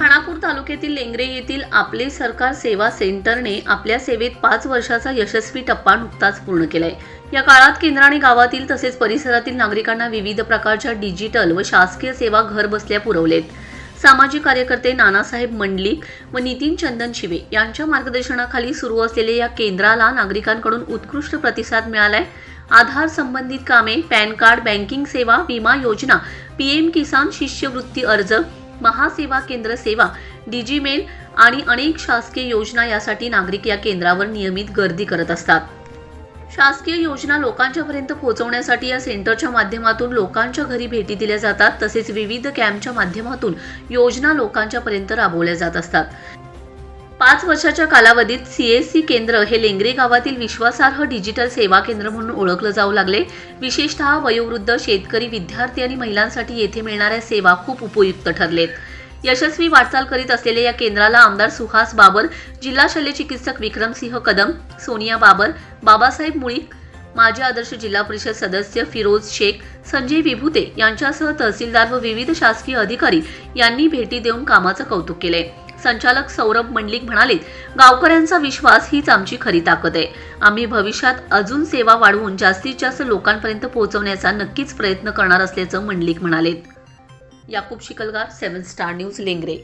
खानापूर तालुक्यातील लेंगरे येथील आपले सरकार सेवा सेंटरने आपल्या सेवेत पाच वर्षाचा यशस्वी टप्पा नुकताच पूर्ण केलाय. या काळात केंद्राने गावातील तसेच परिसरातील नागरिकांना विविध प्रकारच्या डिजिटल व शासकीय सेवा घर बसल्या पुरवलेत. सामाजिक कार्यकर्ते नानासाहेब मंडलिक व नितीन चंदन शिवे यांच्या मार्गदर्शनाखाली सुरू असलेल्या या केंद्राला नागरिकांकडून उत्कृष्ट प्रतिसाद मिळालाय. आधार संबंधित कामे पॅन कार्ड बँकिंग सेवा विमा योजना पीएम किसान शिष्यवृत्ती अर्ज महासेवा केंद्र सेवा डिजीमेल आणि अनेक शासकीय योजना यासाठी नागरिक या केंद्रावर नियमित गर्दी करत असतात. शासकीय योजना लोकांच्यापर्यंत पोहोचवण्यासाठी या सेंटरच्या माध्यमातून लोकांच्या घरी भेटी दिल्या जातात तसेच विविध कॅम्पच्या माध्यमातून योजना लोकांच्यापर्यंत राबवल्या जात असतात. पाच वर्षाच्या कालावधीत सीएससी केंद्र हे लेंगरे गावातील विश्वासार्ह डिजिटल सेवा केंद्र म्हणून ओळखलं जाऊ लागले. विशेषतः वयोवृद्ध शेतकरी विद्यार्थी आणि महिलांसाठी येथे मिळणाऱ्या सेवा खूप उपयुक्त ठरलेत. यशस्वी वाटचाल करीत असलेल्या या केंद्राला आमदार सुहास बाबर जिल्हा शल्य चिकित्सक विक्रमसिंह कदम सोनिया बाबर बाबासाहेब मुळीक माजी आदर्श जिल्हा परिषद सदस्य फिरोज शेख संजय विभूते यांच्यासह तहसीलदार व विविध शासकीय अधिकारी यांनी भेटी देऊन कामाचं कौतुक केलंय संचालक सौरभ मंडलिक म्हणाले गावकऱ्यांचा विश्वास हीच आमची खरी ताकद आहे. आम्ही भविष्यात अजून सेवा वाढवून जास्तीत जास्त लोकांपर्यंत पोहोचवण्याचा नक्कीच प्रयत्न करणार असल्याचं मंडलिक म्हणालेत. Yakub Shikalgar seven star news Lengare.